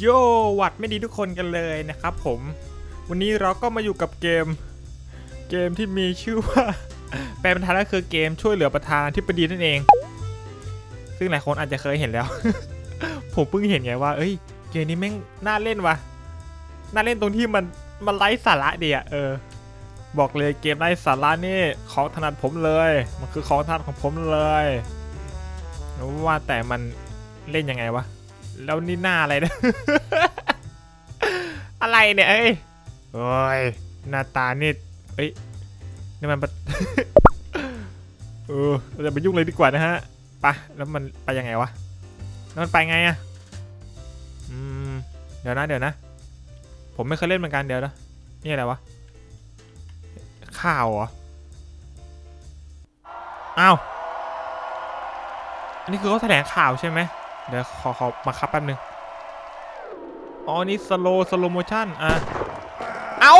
โยหวัดไม่ดีทุกคนกันเลยนะครับผม วันนี้เราก็มาอยู่กับเกม เกมที่มีชื่อว่าแปลเป็นไทยก็คือเกมช่วยเหลือประธานาธิบดีนั่นเอง ซึ่งหลายคนอาจจะเคยเห็นแล้ว ผมเพิ่งเห็นไงว่า เอ้ย เกมนี้แม่งน่าเล่นวะน่าเล่นตรงที่มันมันไร้สาระเดีอะเออ บอกเลยเกมไร้สาระนี่ของถนัดผมเลย มันคือของถนัดของผมเลยว่าแต่มันเล่นยังไงวะ แล้วนี่หน้าอะไรนี่ยอะไรเนี่ยเอ้ยโอ้ยหน้าตานี่เอ้ยนี่มันเออเราจะไปยุ่งเลยดีกว่านะฮะไปะแล้วมันไปยังไงวะแล้วมันไปไงอะอืมเดี๋ยวนะเดี๋ยวนะ ผมไม่เคยเล่นเหมือนกันเดี๋ยวนะนี่อะไรวะข่าวเหรออ้าวอันนี้คือเขาแถลงข่าวใช่ไหม เดี๋ยวขอขอมาคับแป๊บนึง อ๋อ นี่สโลสโลโมชั่น อะ เอา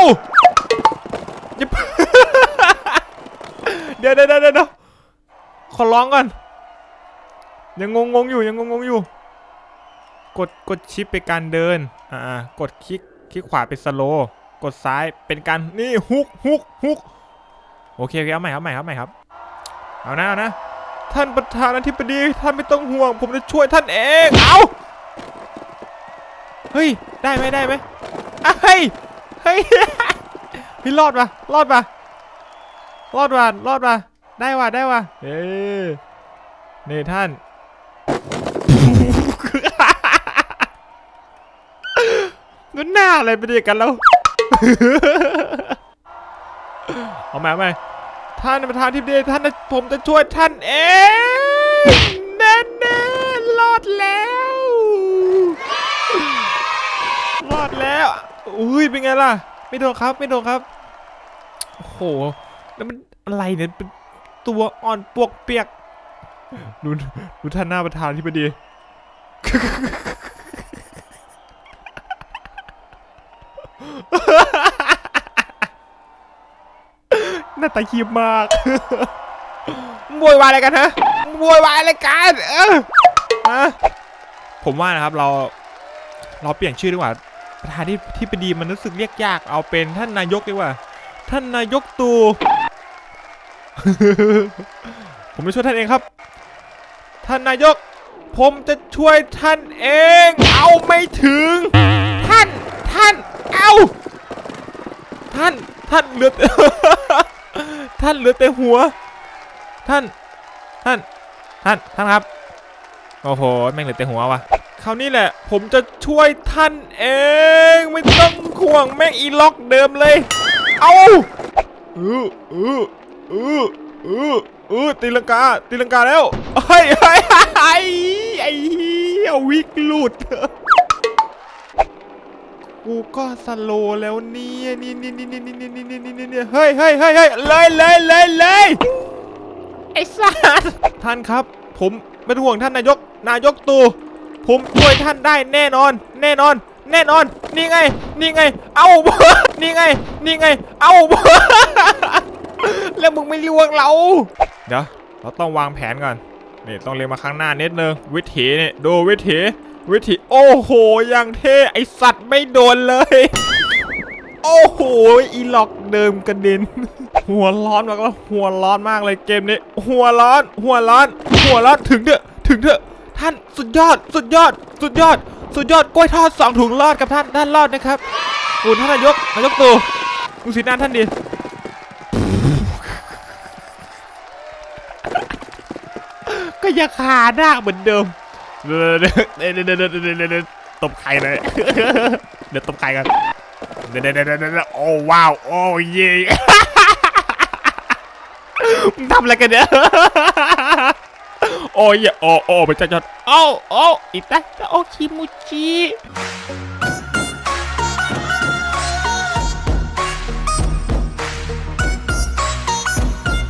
เดี๋ยวเดี๋ยวเดี๋ยวเดี๋ยวขอร้องก่อน ยังงงงๆอยู่ ยังงงงๆอยู่ กด กดชิปเป็นการเดิน อ่า กดคลิก คลิกขวาเป็นสโล กดซ้ายเป็นการ นี่ฮุกฮุกฮุกโอเคโอเคเอาใหม่เอาใหม่เอาใหม่ครับ เอานะเอานะ ท่านประธานาธิบดีท่านไม่ต้องห่วง ผมจะช่วยท่านเองเอาเฮ้ยได้ไหมได้ไหมอะเฮ้ยเฮ้ยเฮ้ยรอดปะรอดปะรอดว่ะรอดว่ะได้ว่ะได้ว่ะเอ้ยนี่ท่านนั่นหน้าอะไรไปดียวกันแล้ว เอาใหมเอาใหม ท่านประธานที่ดีท่านผมจะช่วยท่านเองแน่แน่ๆรอดแล้วรอดแล้วอุ้ยเป็นไงล่ะ ไม่โดนครับไม่โดนครับโอ้โหแล้วมันอะไรเนี่ยเป็นตัวอ่อนปวกเปียกดูดูท่านหน้าประธานที่ดี ห น้าตาคีบมากโวยวายอะไรกันฮะโวยวายอะไรกันเออฮะผมว่านะครับเราเราเปลี่ยนชื่อดีกว่าประธานที่ที่ปดีมันรู้สึกเรียกยากเอาเป็นท่านนายกดีกว่า ท่านนายกตูผมจะช่วยท่านเองครับ ท่านนายก ผมจะช่วยท่านเอง เอาไม่ถึง ท่าน ท่าน เอาท่าน ท่านเหลือแต่ ท่านเหลือแต่หัว ท่าน ท่าน ท่าน ท่านครับ โอ้โห แม่งเหลือแต่หัววะคราวนี้แหละ ผมจะช่วยท่านเอง ไม่ต้องห่วงแม่งอีล็อกเดิมเลย เอาเออเออเออเออเออตีลังกา ตีลังกาแล้วเฮ้ยเฮ้ยไอ้ไอ้เหี้ยวิกหลุด กูก็สโลว์แล้วเนี่ยนี่นี่นี่นี่นี่นี่นี่นี่นี่นี่เฮ้ยเฮ้ยเฮ้ยเฮ้ยเลยเลยเลยเลยไอ้สัสท่านครับ ผมเป็นห่วงท่านนายก นายกตู่ผมช่วยท่านได้แน่นอน แน่นอน แน่นอน นี่ไง นี่ไง เอ้านี่ไง นี่ไง เอ้าแล้วมึงไม่ลวงเรา เดี๋ยวเราต้องวางแผนก่อนนี่ต้องเรียงมาข้างหน้านิดนึงวิถีนี่ดูวิถี วิถีโอ้โหอย่างเท่ไอสัตว์ไม่โดนเลย โอ้โหอีล็อกเดิมกระเด็น หัวร้อนมากแล้วหัวร้อนมากเลยเกมนี้ หัวร้อน หัวร้อน หัวร้อนถึงเถอะถึงเถอะท่านสุดยอด สุดยอด สุดยอด สุดยอดกล้วยทอดสองถุงรอดกับท่านท่านรอดนะครับโอ้ท่านนายกนายกตู่ดูสีหน้าท่านดิก็ยังขาหน้าเหมือนเดิม เดี๋ยวเดี๋ยวเดี๋ยวเดี๋ยวเดี๋ยวเดี๋ยวเดี๋ยวตบไข่เลยเดี๋ยวตบไข่กันเดี๋ยวเดี๋ยวเดี๋ยวเดี๋ยวโอ้ว้าวโอ้เย่มึงทำอะไรกันเนี่ยโอ้ยโอ้โอ้ไปจัดจัดโอ้โอ้อิตาโอคิมุจิ